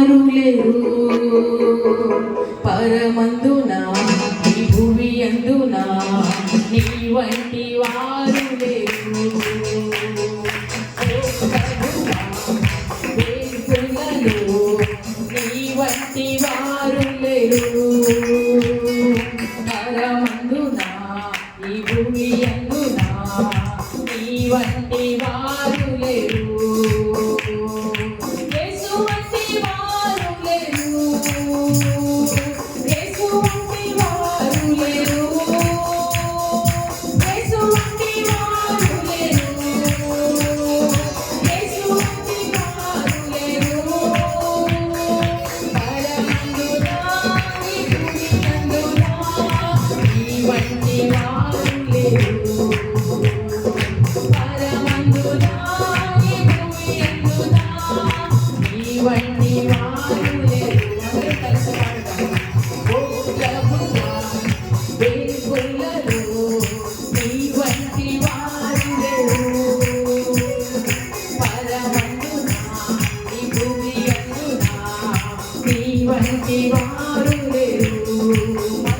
వారు లేరు? పరమందున? ఈ భూమి అందున నీ వంటి వారు లేరు. నీ వంటి వారు లేరు. వంటి వారు లేరు.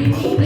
You.